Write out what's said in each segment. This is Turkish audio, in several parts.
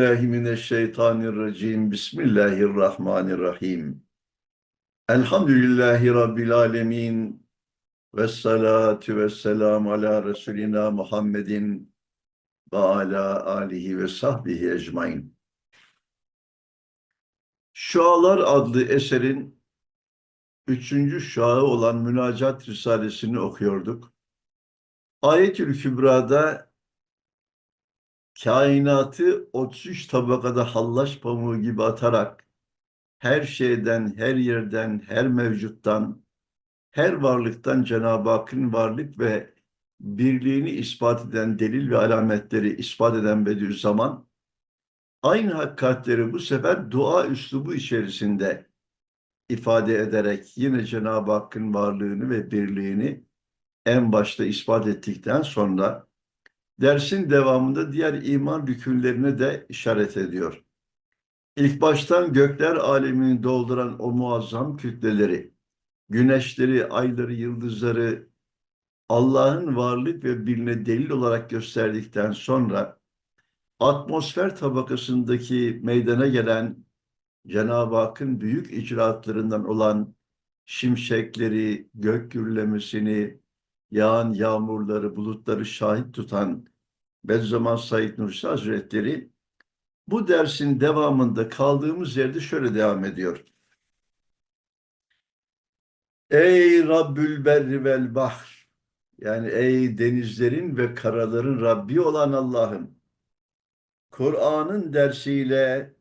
Billahi mineşşeytanirracim. Bismillahirrahmanirrahim. Elhamdülillahi rabbil alamin. Ve salatu ve selamu ala Resulina Muhammedin ve ala alihi ve sahbihi ecmain. Şualar adlı eserin üçüncü şağı olan Münacat Risalesini okuyorduk. Ayetül Kübra'da kainatı 33 tabakada hallaç pamuğu gibi atarak her şeyden, her yerden, her mevcuttan, her varlıktan Cenab-ı Hakk'ın varlık ve birliğini ispat eden delil ve alametleri ispat eden Bediüzzaman, aynı hakikatleri bu sefer dua üslubu içerisinde ifade ederek yine Cenab-ı Hakk'ın varlığını ve birliğini en başta ispat ettikten sonra dersin devamında diğer iman rükünlerine de işaret ediyor. İlk baştan gökler alemini dolduran o muazzam kütleleri, güneşleri, ayları, yıldızları Allah'ın varlık ve birliğine delil olarak gösterdikten sonra atmosfer tabakasındaki meydana gelen Cenab-ı Hakk'ın büyük icraatlarından olan şimşekleri, gök gürlemesini, yağan yağmurları, bulutları şahit tutan Bediüzzaman Said Nursi Hazretleri bu dersin devamında kaldığımız yerde şöyle devam ediyor. Ey Rabbül Berri vel Bahr yani ey denizlerin ve karaların Rabbi olan Allah'ım Kur'an'ın dersiyle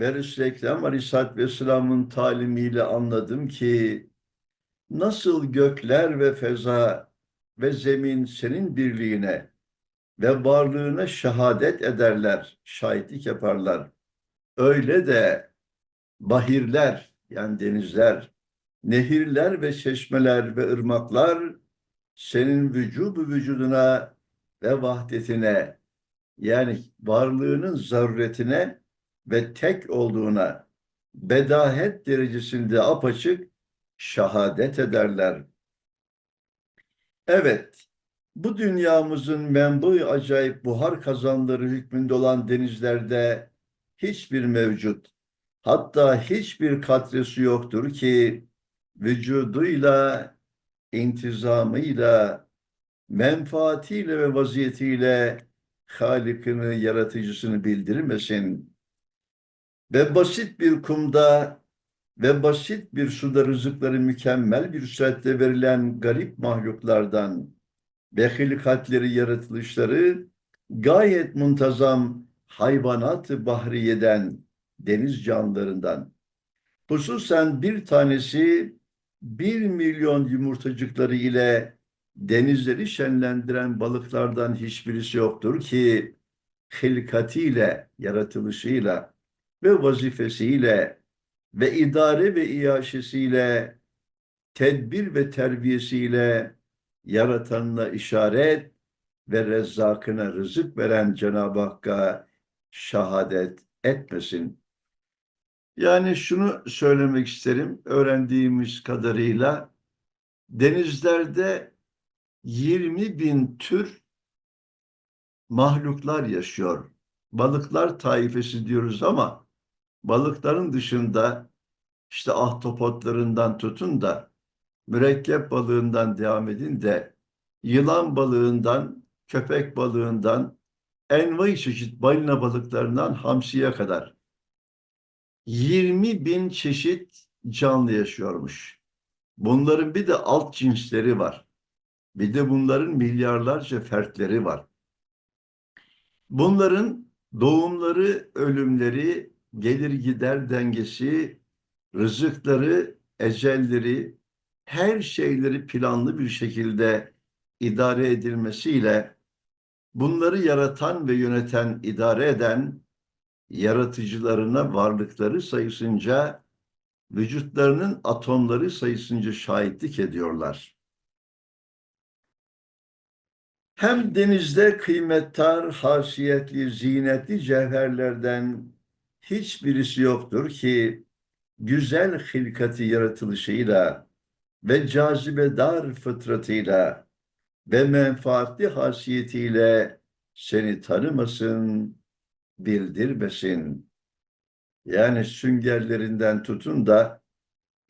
ve Resul-i Aleyhisselatü Vesselam'ın talimiyle anladım ki nasıl gökler ve feza ve zemin senin birliğine ve varlığına şehadet ederler, şahitlik yaparlar. Öyle de bahirler yani denizler, nehirler ve çeşmeler ve ırmaklar senin vücudu vücuduna ve vahdetine yani varlığının zaruretine ve tek olduğuna bedahet derecesinde apaçık şehadet ederler. Evet, bu dünyamızın menbu acayip buhar kazanları hükmünde olan denizlerde hiçbir mevcut, hatta hiçbir katresi yoktur ki vücuduyla, intizamıyla, menfaatiyle ve vaziyetiyle Halik'ini, yaratıcısını bildirmesin. Ve basit bir kumda ve basit bir suda rızıkları mükemmel bir süratle verilen garip mahluklardan ve hilkatleri yaratılışları gayet muntazam hayvanat-ı bahriyeden, deniz canlılarından. Hususen bir tanesi bir milyon yumurtacıkları ile denizleri şenlendiren balıklardan hiçbirisi yoktur ki hilkatiyle, yaratılışıyla ve vazifesiyle ve idare ve iaşesiyle, tedbir ve terbiyesiyle yaratanına işaret ve rezzakına rızık veren Cenab-ı Hakk'a şehadet etmesin. Yani şunu söylemek isterim, öğrendiğimiz kadarıyla denizlerde 20 bin tür mahluklar yaşıyor. Balıklar taifesi diyoruz ama balıkların dışında işte ahtapotlarından tutun da mürekkep balığından devam edin de yılan balığından, köpek balığından, envai çeşit balina balıklarından hamsiye kadar 20 bin çeşit canlı yaşıyormuş. Bunların bir de alt cinsleri var. Bir de bunların milyarlarca fertleri var. Bunların doğumları, ölümleri, gelir gider dengesi, rızıkları, ecelleri, her şeyleri planlı bir şekilde idare edilmesiyle bunları yaratan ve yöneten, idare eden yaratıcılarına varlıkları sayısınca vücutlarının atomları sayısınca şahitlik ediyorlar. Hem denizde kıymettar, hasiyetli, zinetli cevherlerden hiçbirisi yoktur ki güzel hilkati yaratılışıyla ve cazibedar fıtratıyla ve menfaatli hasiyetiyle seni tanımasın bildirmesin. Yani süngerlerinden tutun da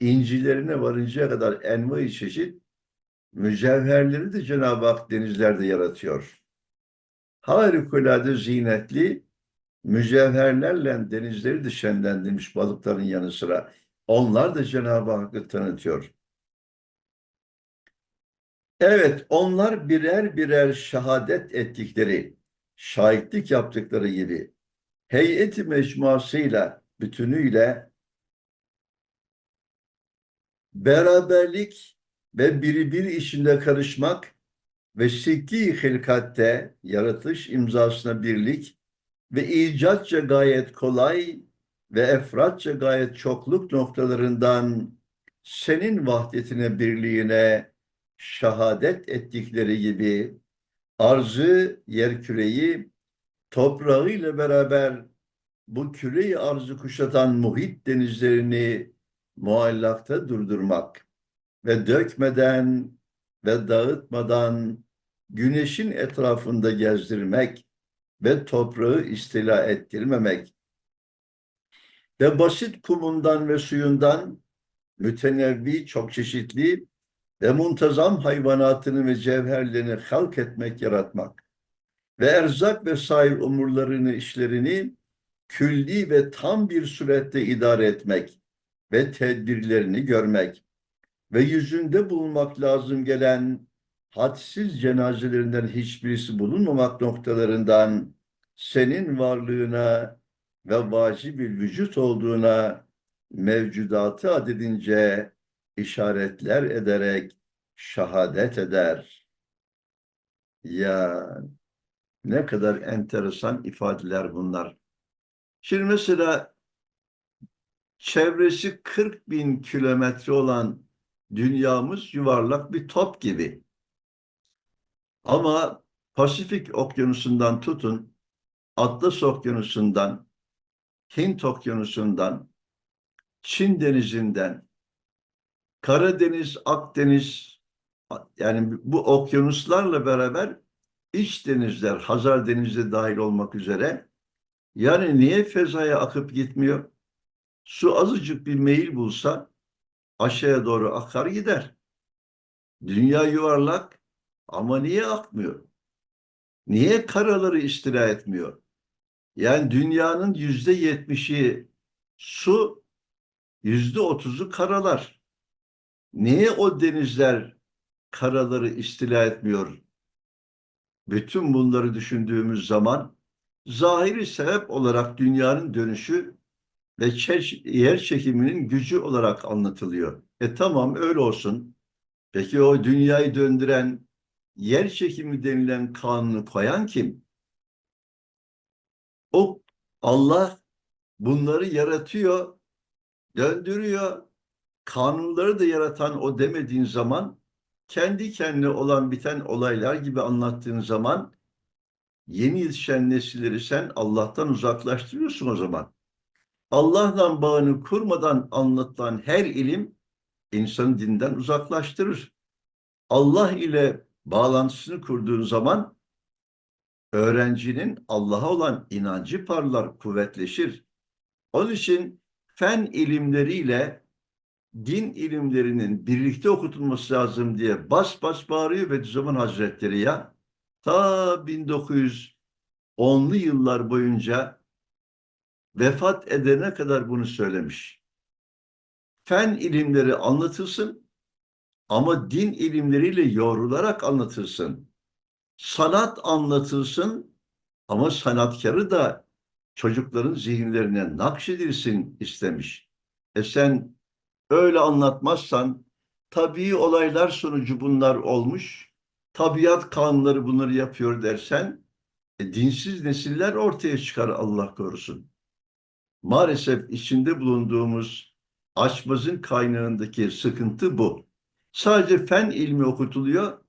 incilerine varıncaya kadar envai çeşit mücevherleri de Cenab-ı Hak denizlerde yaratıyor. Harikulade zinetli mücevherlerle denizleri de şenlendirmiş balıkların yanı sıra. Onlar da Cenab-ı Hakk'ı tanıtıyor. Evet, onlar birer birer şehadet ettikleri, şahitlik yaptıkları gibi heyeti mecmuasıyla, bütünüyle beraberlik ve biri bir işinde karışmak ve sikki hilkatte yaratış imzasına birlik ve icatça gayet kolay ve efratça gayet çokluk noktalarından senin vahdetine birliğine şehadet ettikleri gibi arzı, yer küreyi toprağıyla beraber bu küreyi arzı kuşatan muhit denizlerini muallakta durdurmak ve dökmeden ve dağıtmadan güneşin etrafında gezdirmek ve toprağı istila ettirmemek ve basit kumundan ve suyundan mütenevvi çok çeşitli ve muntazam hayvanatını ve cevherlerini halk etmek, yaratmak ve erzak ve sair umurlarını, işlerini külli ve tam bir surette idare etmek ve tedbirlerini görmek ve yüzünde bulunmak lazım gelen hadsiz cenazelerinden hiçbirisi bulunmamak noktalarından senin varlığına ve vacib vücut olduğuna mevcudatı adedince işaretler ederek şahadet eder. Ya ne kadar enteresan ifadeler bunlar. Şimdi mesela çevresi 40 bin kilometre olan dünyamız yuvarlak bir top gibi. Ama Pasifik okyanusundan tutun, Atlas okyanusundan, Hint okyanusundan, Çin denizinden, Karadeniz, Akdeniz, yani bu okyanuslarla beraber iç denizler, Hazar Denizi dahil olmak üzere yani niye fezaya akıp gitmiyor? Su azıcık bir meyil bulsa aşağıya doğru akar gider. Dünya yuvarlak ama niye akmıyor? Niye karaları istila etmiyor? Yani dünyanın yüzde yetmişi su, yüzde otuzu karalar. Niye o denizler karaları istila etmiyor? Bütün bunları düşündüğümüz zaman zahiri sebep olarak dünyanın dönüşü ve yer çekiminin gücü olarak anlatılıyor. E tamam öyle olsun. Peki o dünyayı döndüren yer çekimi denilen kanunu koyan kim? O Allah bunları yaratıyor, döndürüyor. Kanunları da yaratan o demediğin zaman kendi kendine olan biten olaylar gibi anlattığın zaman yeni yetişen nesilleri sen Allah'tan uzaklaştırıyorsun o zaman. Allah'la bağını kurmadan anlatılan her ilim insanı dinden uzaklaştırır. Allah ile bağlantısını kurduğun zaman öğrencinin Allah'a olan inancı parlar, kuvvetleşir. Onun için fen ilimleriyle din ilimlerinin birlikte okutulması lazım diye bas bas bağırıyor Bediüzzaman Hazretleri ya. Ta 1910'lu yıllar boyunca vefat edene kadar bunu söylemiş. Fen ilimleri anlatılsın ama din ilimleriyle yoğrularak anlatılsın. Sanat anlatılsın ama sanatkarı da çocukların zihinlerine nakşedilsin istemiş. E sen öyle anlatmazsan tabii olaylar sonucu bunlar olmuş. Tabiat kanunları bunları yapıyor dersen e, dinsiz nesiller ortaya çıkar Allah korusun. Maalesef içinde bulunduğumuz açmazın kaynağındaki sıkıntı bu. Sadece fen ilmi okutuluyor.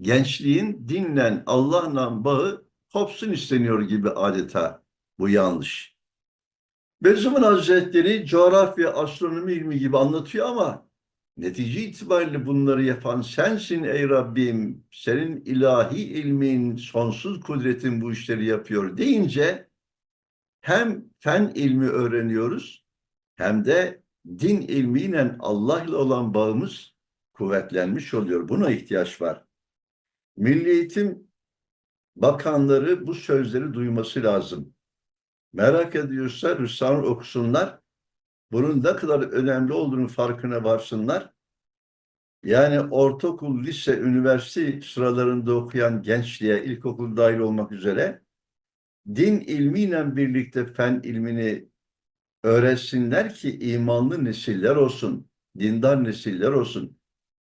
Gençliğin dinlen Allah'la bağı kopsun isteniyor gibi adeta. Bu yanlış. Bediüzzaman Hazretleri coğrafya, astronomi ilmi gibi anlatıyor ama netice itibariyle bunları yapan sensin ey Rabbim. Senin ilahi ilmin, sonsuz kudretin bu işleri yapıyor deyince hem fen ilmi öğreniyoruz hem de din ilmiyle Allah ile olan bağımız kuvvetlenmiş oluyor. Buna ihtiyaç var. Milli Eğitim bakanları bu sözleri duyması lazım. Merak ediyorsa Risale okusunlar. Bunun ne kadar önemli olduğunu farkına varsınlar. Yani ortaokul, lise, üniversite sıralarında okuyan gençliğe, ilkokul dahil olmak üzere din ilmiyle birlikte fen ilmini öğretsinler ki imanlı nesiller olsun, dindar nesiller olsun.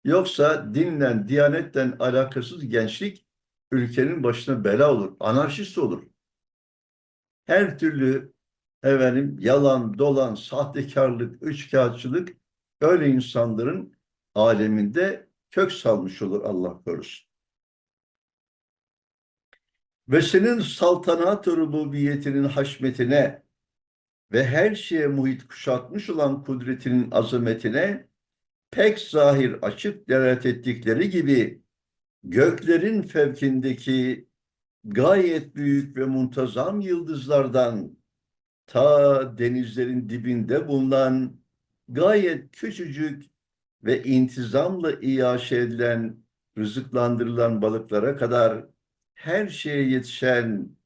Yoksa dinle, diyanetten alakasız gençlik ülkenin başına bela olur, anarşist olur. Her türlü efendim yalan, dolan, sahtekarlık, üçkağıtçılık öyle insanların aleminde kök salmış olur Allah korusun. Ve senin saltanat-ı rububiyetinin haşmetine ve her şeye muhit kuşatmış olan kudretinin azametine pek zahir açık delalet ettikleri gibi göklerin fevkindeki gayet büyük ve muntazam yıldızlardan ta denizlerin dibinde bulunan gayet küçücük ve intizamla iaşe edilen, rızıklandırılan balıklara kadar her şeye yetişen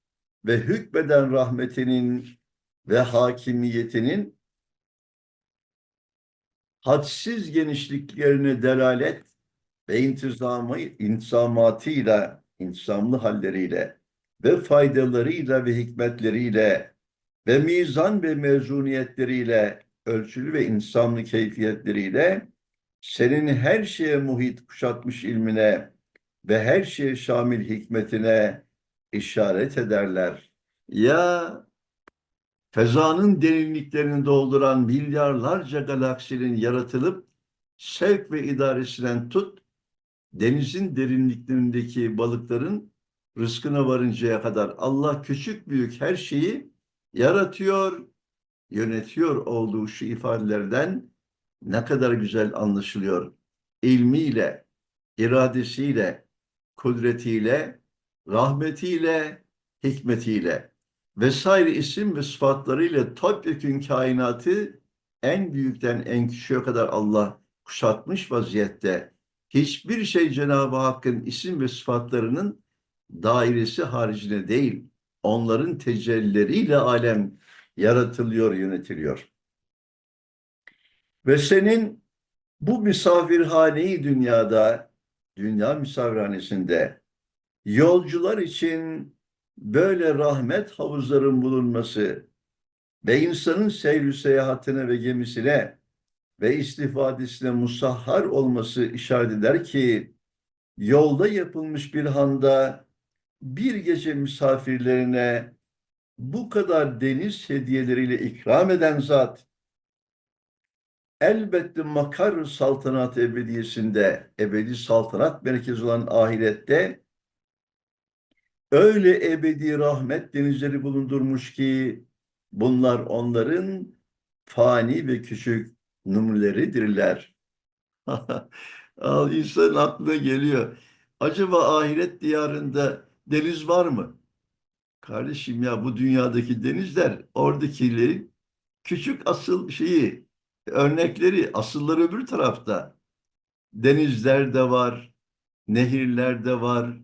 ve hükmeden rahmetinin ve hakimiyetinin hadsiz genişliklerine delalet ve intizamı, intizamatıyla, intisamlı halleriyle ve faydalarıyla ve hikmetleriyle ve mizan ve mezuniyetleriyle, ölçülü ve insanlı keyfiyetleriyle senin her şeye muhit kuşatmış ilmine ve her şeye şamil hikmetine işaret ederler. Ya fezanın derinliklerini dolduran milyarlarca galaksinin yaratılıp sevk ve idaresinden tut, denizin derinliklerindeki balıkların rızkına varıncaya kadar Allah küçük büyük her şeyi yaratıyor, yönetiyor olduğu şu ifadelerden ne kadar güzel anlaşılıyor. İlmiyle, iradesiyle, kudretiyle, rahmetiyle, hikmetiyle vesaire isim ve sıfatlarıyla topyekün kainatı en büyükten en küçüğe kadar Allah kuşatmış vaziyette. Hiçbir şey Cenab-ı Hakk'ın isim ve sıfatlarının dairesi haricinde değil. Onların tecellileriyle alem yaratılıyor, yönetiliyor. Ve senin bu misafirhaneyi dünyada, dünya misafirhanesinde yolcular için böyle rahmet havuzların bulunması ve insanın seyir seyahatine ve gemisine ve istifadesine musahhar olması işaret eder ki yolda yapılmış bir handa bir gece misafirlerine bu kadar deniz hediyeleriyle ikram eden zat elbette makar saltanat ebediyesinde ebedi saltanat merkezi olan ahirette öyle ebedi rahmet denizleri bulundurmuş ki bunlar onların fani ve küçük numuneleridirler. Al insanın aklına geliyor. Acaba ahiret diyarında deniz var mı? Kardeşim ya bu dünyadaki denizler oradakilerin küçük asıl şeyi, örnekleri, asılları öbür tarafta. Denizler de var, nehirler de var,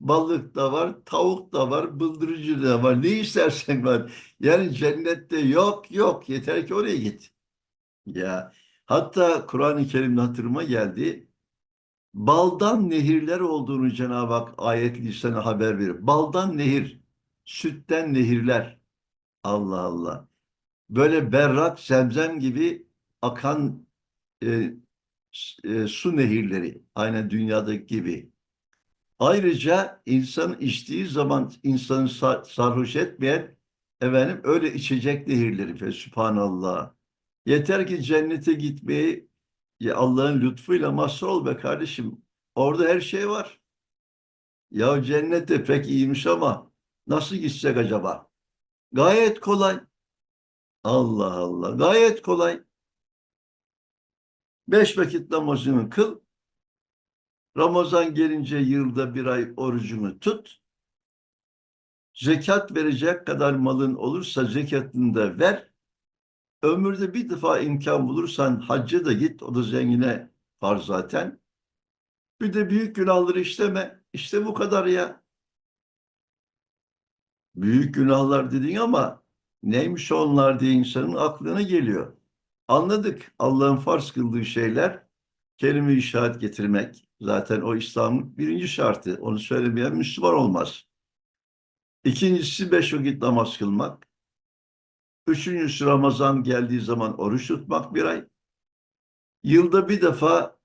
balık da var, tavuk da var, bıldırıcı da var. Ne istersen var. Yani cennette yok yok. Yeter ki oraya git. Ya hatta Kur'an-ı Kerim'de hatırıma geldi. Baldan nehirler olduğunu Cenab-ı Hak ayet lisanı haber verir. Baldan nehir, sütten nehirler. Allah Allah. Böyle berrak, zemzem gibi akan e, e, su nehirleri. Aynen dünyadaki gibi. Ayrıca insan içtiği zaman insanı sar, sarhoş etmeyen efendim öyle içecek nehirleri. Sübhanallah. Yeter ki cennete gitmeyi Allah'ın lütfuyla mazhar ol be kardeşim. Orada her şey var. Ya cennette pek iyiymiş ama nasıl gidecek acaba? Gayet kolay. Allah Allah. Gayet kolay. Beş vakit namazını kıl. Ramazan gelince yılda bir ay orucunu tut. Zekat verecek kadar malın olursa zekatını da ver. Ömürde bir defa imkan bulursan hacca da git. O da zengine var zaten. Bir de büyük günahları işleme. İşte bu kadar ya. Büyük günahlar dedin ama neymiş onlar diye insanın aklına geliyor. Anladık. Allah'ın farz kıldığı şeyler kelime-i şehadet getirmek. Zaten o İslam'ın birinci şartı. Onu söylemeyen Müslüman olmaz. İkincisi beş vakit namaz kılmak. Üçüncüsü Ramazan geldiği zaman oruç tutmak bir ay. Yılda bir defa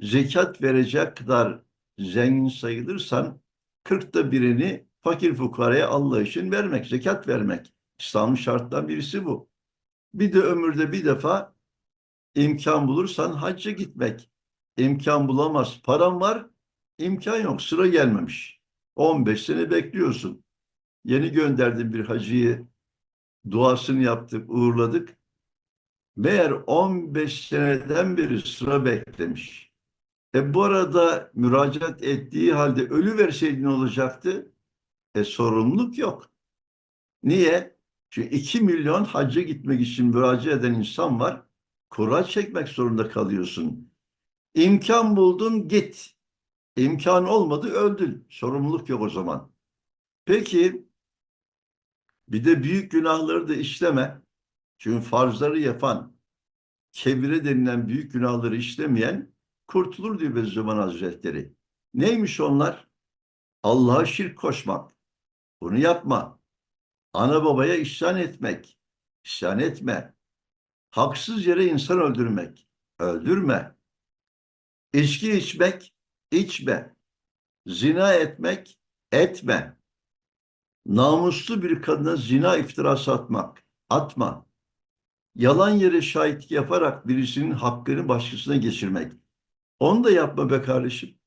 zekat verecek kadar zengin sayılırsan kırkta birini fakir fukaraya Allah için vermek, zekat vermek. İslam'ın şartlarından birisi bu. Bir de ömürde bir defa imkan bulursan hacca gitmek. İmkan bulamaz. Param var, imkan yok. Sıra gelmemiş. 15 sene bekliyorsun. Yeni gönderdim bir hacıyı. Duasını yaptık, uğurladık. Meğer 15 seneden beri sıra beklemiş. E bu arada müracaat ettiği halde ölü verseydi ne olacaktı? E sorumluluk yok. Niye? Çünkü 2 milyon hacca gitmek için müracaat eden insan var. Kura çekmek zorunda kalıyorsun. İmkan buldun git. İmkan olmadı öldün. Sorumluluk yok o zaman. Peki bir de büyük günahları da işleme. Çünkü farzları yapan, kebire denilen büyük günahları işlemeyen kurtulur diyor Bediüzzaman Hazretleri. Neymiş onlar? Allah'a şirk koşmak. Bunu yapma. Ana babaya isyan etmek. İsyan etme. Haksız yere insan öldürmek. Öldürme. İçki içmek, içme. Zina etmek, etme. Namuslu bir kadına zina iftirası atmak, atma. Yalan yere şahitlik yaparak birisinin hakkını başkasına geçirmek. Onu da yapma be kardeşim.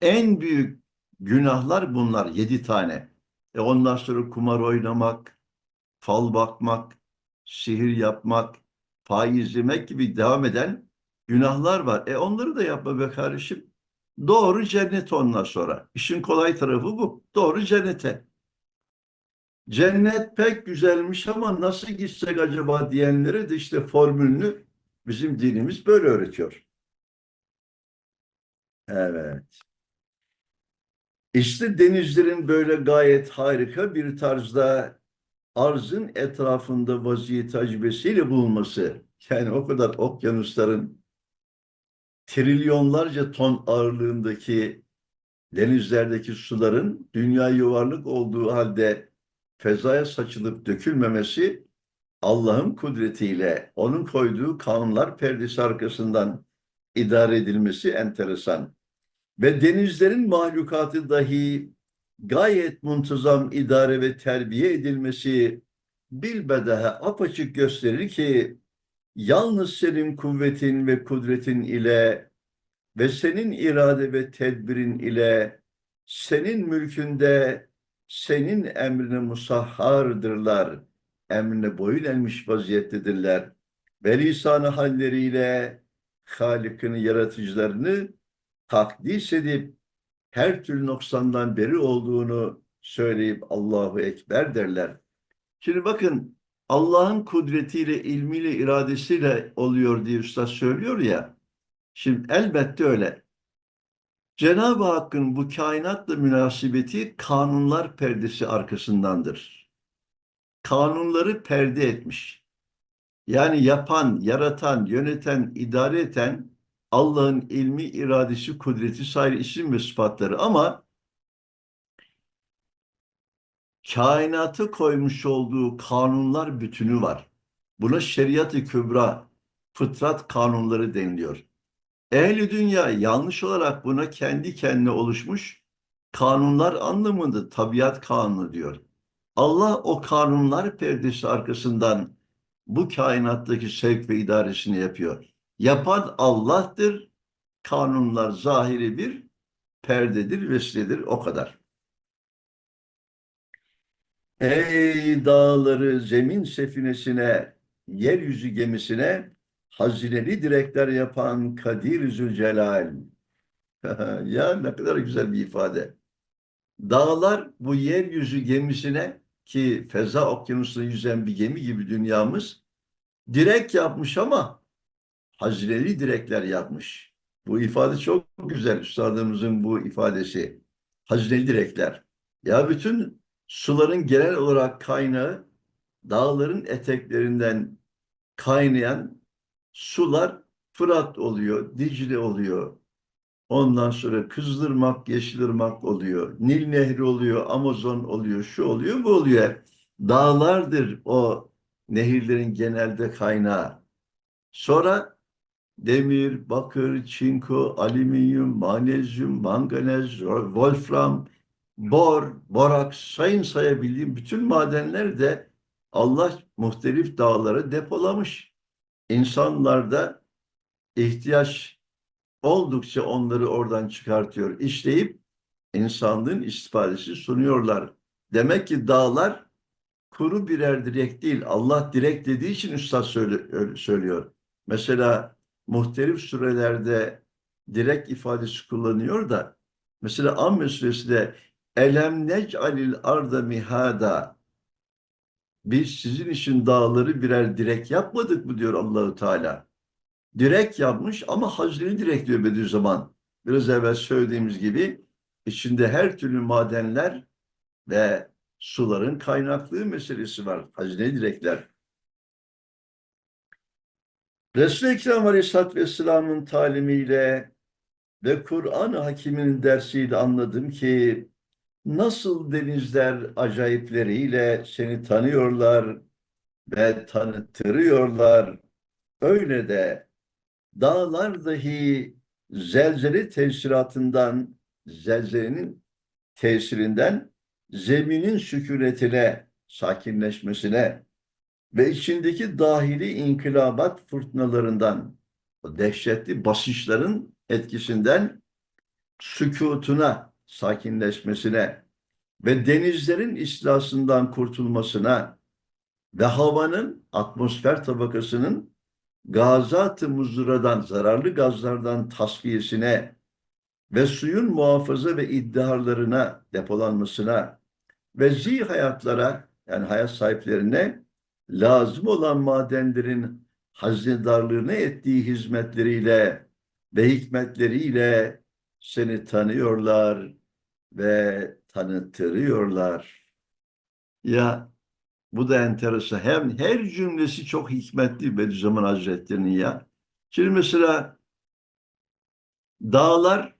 En büyük günahlar bunlar yedi tane. E ondan sonra kumar oynamak, fal bakmak, sihir yapmak, faiz yemek gibi devam eden günahlar var. E onları da yapma be kardeşim. Doğru cennet ondan sonra. İşin kolay tarafı bu. Doğru cennete. Cennet pek güzelmiş ama nasıl gitsek acaba diyenlere de işte formülünü bizim dinimiz böyle öğretiyor. Evet. İşte denizlerin böyle gayet harika bir tarzda arzın etrafında vaziyet tecrübesiyle bulunması. Yani o kadar okyanusların trilyonlarca ton ağırlığındaki denizlerdeki suların dünya yuvarlık olduğu halde fezaya saçılıp dökülmemesi Allah'ın kudretiyle onun koyduğu kanunlar perdesi arkasından idare edilmesi enteresan. Ve denizlerin mahlukatı dahi gayet muntazam idare ve terbiye edilmesi bilbedahe apaçık gösterir ki yalnız senin kuvvetin ve kudretin ile ve senin irade ve tedbirin ile senin mülkünde senin emrine musahhardırlar. Emrine boyun eğmiş vaziyettedirler. Ve lisanı halleriyle Halik'ini, yaratıcılarını takdis edip her türlü noksandan beri olduğunu söyleyip Allahu Ekber derler. Şimdi bakın Allah'ın kudretiyle, ilmiyle, iradesiyle oluyor diye Üstad söylüyor ya. Şimdi elbette öyle. Cenab-ı Hakk'ın bu kainatla münasebeti kanunlar perdesi arkasındandır. Kanunları perde etmiş. Yani yapan, yaratan, yöneten, idare eden Allah'ın ilmi, iradesi, kudreti, sair isim ve sıfatları ama kainatı koymuş olduğu kanunlar bütünü var. Buna şeriat-ı kübra, fıtrat kanunları deniliyor. Ehli dünya yanlış olarak buna kendi kendine oluşmuş kanunlar anlamında tabiat kanunu diyor. Allah o kanunlar perdesi arkasından bu kainattaki sevk ve idaresini yapıyor. Yapan Allah'tır. Kanunlar zahiri bir perdedir, vesiledir. O kadar. Ey dağları zemin sefinesine, yeryüzü gemisine hazineli direkler yapan Kadir Zülcelal. ya ne kadar güzel bir ifade. Dağlar bu yeryüzü gemisine ki feza okyanusunda yüzen bir gemi gibi dünyamız direk yapmış ama hazineli direkler yapmış. Bu ifade çok güzel üstadımızın bu ifadesi. Hazineli direkler. Ya bütün suların genel olarak kaynağı dağların eteklerinden kaynayan sular Fırat oluyor, Dicle oluyor. Ondan sonra Kızılırmak, Yeşilırmak oluyor. Nil Nehri oluyor, Amazon oluyor, şu oluyor, bu oluyor. Dağlardır o nehirlerin genelde kaynağı. Sonra demir, bakır, çinko, alüminyum, manezyum, manganez, wolfram, bor, boraks, sayın sayabildiğim bütün madenler de Allah muhtelif dağlara depolamış. İnsanlar da ihtiyaç oldukça onları oradan çıkartıyor, işleyip insanlığın istifadesi sunuyorlar. Demek ki dağlar kuru birer direk değil. Allah direk dediği için üstad söylüyor. Mesela muhtelif surelerde direk ifadesi kullanıyor da mesela Amme suresinde elem nec'alil arda mihada biz sizin için dağları birer direk yapmadık mı diyor Allahu Teala. Direk yapmış ama hazineli direk diyor Bediüzzaman. Biraz evvel söylediğimiz gibi içinde her türlü madenler ve suların kaynaklığı meselesi var. Hazineli direkler. Resul-i Ekrem Aleyhisselatü Vesselam'ın talimiyle ve Kur'an-ı Hakim'in dersiyle anladım ki nasıl denizler acayipleriyle seni tanıyorlar ve tanıttırıyorlar. Öyle de dağlar dahi zelzele tesiratından, zelzelenin tesirinden zeminin sükunetine, sakinleşmesine ve içindeki dahili inkılabat fırtınalarından, o dehşetli basışların etkisinden sükutuna, sakinleşmesine ve denizlerin islasından kurtulmasına ve havanın atmosfer tabakasının gazat-ı muzuradan, zararlı gazlardan tasfiyesine ve suyun muhafaza ve iddiharlarına depolanmasına ve zi hayatlara yani hayat sahiplerine lazım olan madenlerin hazinedarlığına ettiği hizmetleriyle ve hikmetleriyle seni tanıyorlar ve tanıttırıyorlar. Ya bu da enteresan. Hem her cümlesi çok hikmetli Bediüzzaman Hazretleri'nin ya. Şimdi mesela dağlar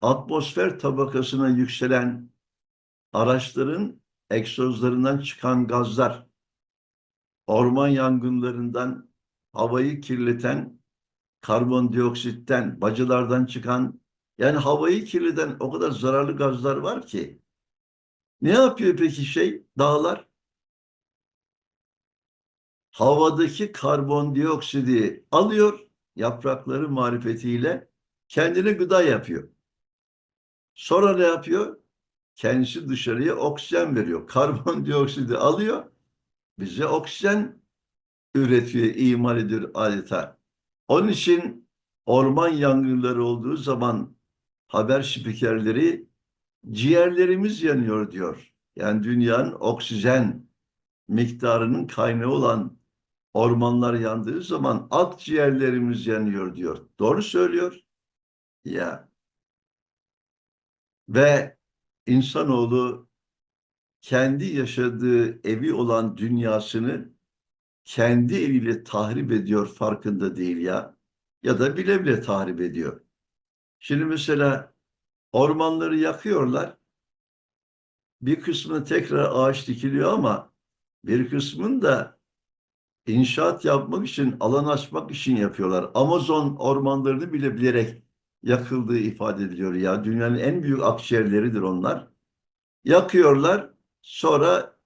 atmosfer tabakasına yükselen araçların egzozlarından çıkan gazlar, orman yangınlarından havayı kirleten karbondioksitten, bacılardan çıkan yani havayı kirleten o kadar zararlı gazlar var ki. Ne yapıyor peki şey dağlar? Havadaki karbondioksidi alıyor yaprakları marifetiyle kendine gıda yapıyor. Sonra ne yapıyor? Kendisi dışarıya oksijen veriyor. Karbondioksidi alıyor, bize oksijen üretiyor, imal ediyor adeta. Onun için orman yangınları olduğu zaman haber spikerleri ciğerlerimiz yanıyor diyor. Yani dünyanın oksijen miktarının kaynağı olan ormanlar yandığı zaman akciğerlerimiz yanıyor diyor. Doğru söylüyor. Ya ve insanoğlu kendi yaşadığı evi olan dünyasını kendi eliyle tahrip ediyor farkında değil ya. Ya da bile bile tahrip ediyor. Şimdi mesela ormanları yakıyorlar. Bir kısmını tekrar ağaç dikiliyor ama bir kısmını da inşaat yapmak için, alan açmak için yapıyorlar. Amazon ormanlarını bile bilerek yakıldığı ifade ediliyor ya. Dünyanın en büyük akciğerleridir onlar. Yakıyorlar, sonra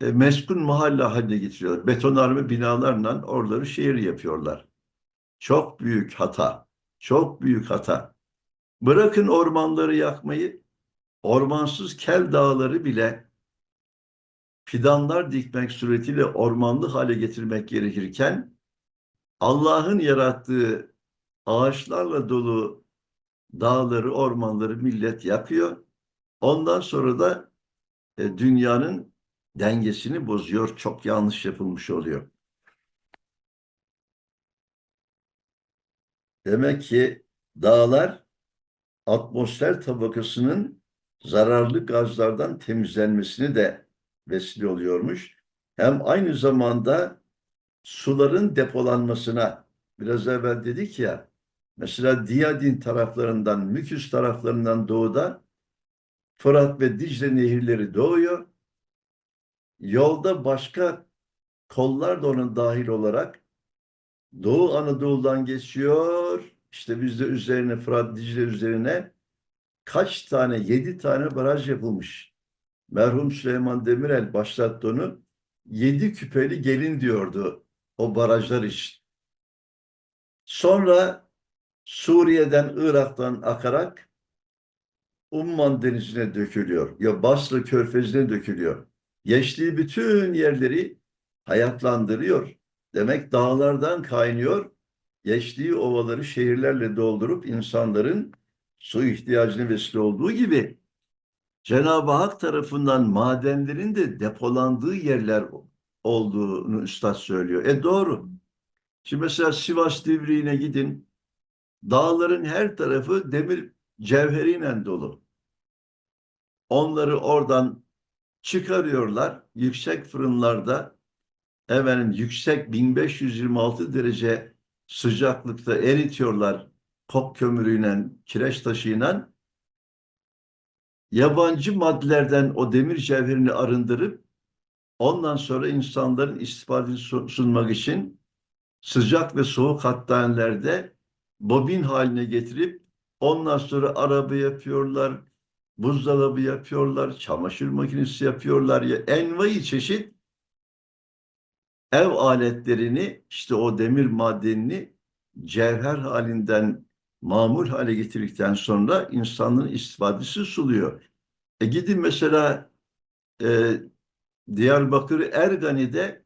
e, meskun mahalle haline getiriyorlar. Betonarme binalarla oraları şehir yapıyorlar. Çok büyük hata. Çok büyük hata. Bırakın ormanları yakmayı, ormansız kel dağları bile fidanlar dikmek suretiyle ormanlı hale getirmek gerekirken Allah'ın yarattığı ağaçlarla dolu dağları, ormanları millet yakıyor. Ondan sonra da e, dünyanın dengesini bozuyor. Çok yanlış yapılmış oluyor. Demek ki dağlar atmosfer tabakasının zararlı gazlardan temizlenmesini de vesile oluyormuş. Hem aynı zamanda suların depolanmasına biraz evvel dedik ya mesela Diyadin taraflarından, Müküs taraflarından doğuda Fırat ve Dicle nehirleri doğuyor. Yolda başka kollar da onun dahil olarak Doğu Anadolu'dan geçiyor. İşte bizde üzerine Fırat Dicle üzerine kaç tane? Yedi tane baraj yapılmış. Merhum Süleyman Demirel başlattı onu. Yedi küpeli gelin diyordu o barajlar için. Sonra Suriye'den, Irak'tan akarak Umman Denizi'ne dökülüyor. Ya Basra Körfezi'ne dökülüyor. Geçtiği bütün yerleri hayatlandırıyor. Demek dağlardan kaynıyor. Geçtiği ovaları şehirlerle doldurup insanların su ihtiyacına vesile olduğu gibi Cenab-ı Hak tarafından madenlerin de depolandığı yerler olduğunu Üstad söylüyor. E doğru. Şimdi mesela Sivas Divriği'ne gidin. Dağların her tarafı demir cevheriyle dolu. Onları oradan çıkarıyorlar yüksek fırınlarda efendim yüksek 1526 derece sıcaklıkta eritiyorlar kok kömürüyle, kireç taşıyla. Yabancı maddelerden o demir cevherini arındırıp ondan sonra insanların istifadesini sunmak için sıcak ve soğuk hattanelerde bobin haline getirip ondan sonra araba yapıyorlar, buzdolabı yapıyorlar, çamaşır makinesi yapıyorlar. Ya envai çeşit ev aletlerini işte o demir madenini cevher halinden mamul hale getirdikten sonra insanların istifadesi suluyor. E gidin mesela e, Diyarbakır Ergani'de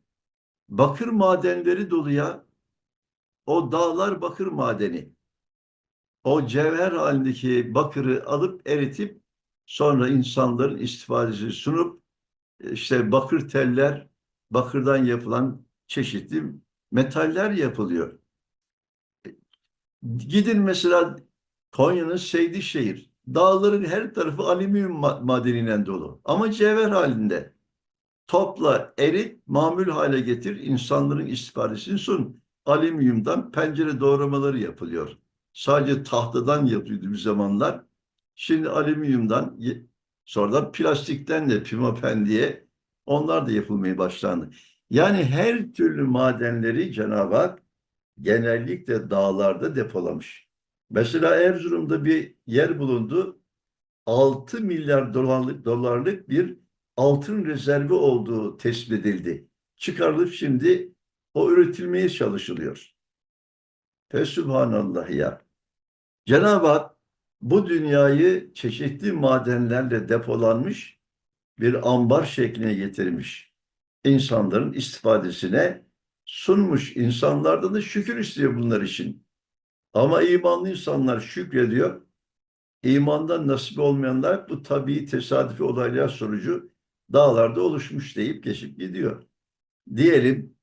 bakır madenleri dolu ya. O dağlar bakır madeni. O cevher halindeki bakırı alıp eritip sonra insanların istifadesi sunup işte bakır teller, bakırdan yapılan çeşitli metaller yapılıyor. Gidin mesela Konya'nın Seydişehir. Dağların her tarafı alüminyum madeniyle dolu. Ama cevher halinde. Topla, erit, mamül hale getir, insanların istifadesini sun. Alüminyumdan pencere doğramaları yapılıyor. Sadece tahtadan yapıyordu bir zamanlar. Şimdi alüminyumdan, sonradan plastikten de pimapen diye onlar da yapılmaya başlandı. Yani her türlü madenleri Cenab-ı Hak genellikle dağlarda depolamış. Mesela Erzurum'da bir yer bulundu. 6 milyar dolarlık, dolarlık bir altın rezervi olduğu tespit edildi. Çıkarılıp şimdi o üretilmeye çalışılıyor. Fesubhanallah ya. Cenab-ı Hak bu dünyayı çeşitli madenlerle depolanmış bir ambar şekline getirmiş. İnsanların istifadesine sunmuş. İnsanlardan da şükür istiyor bunlar için. Ama imanlı insanlar şükrediyor. İmandan nasip olmayanlar bu tabii tesadüfi olaylar sonucu dağlarda oluşmuş deyip geçip gidiyor. Diyelim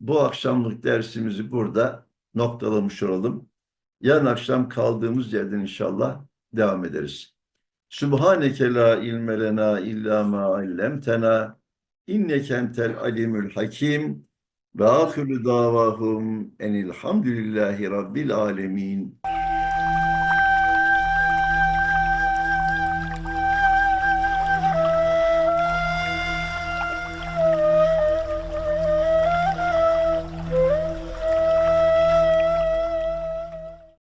bu akşamlık dersimizi burada noktalamış olalım. Yarın akşam kaldığımız yerden inşallah devam ederiz. Subhaneke la ilme lena illa ma allamtena inneke entel alimul hakim ve ahiru davahum enilhamdülillahi rabbil alemin.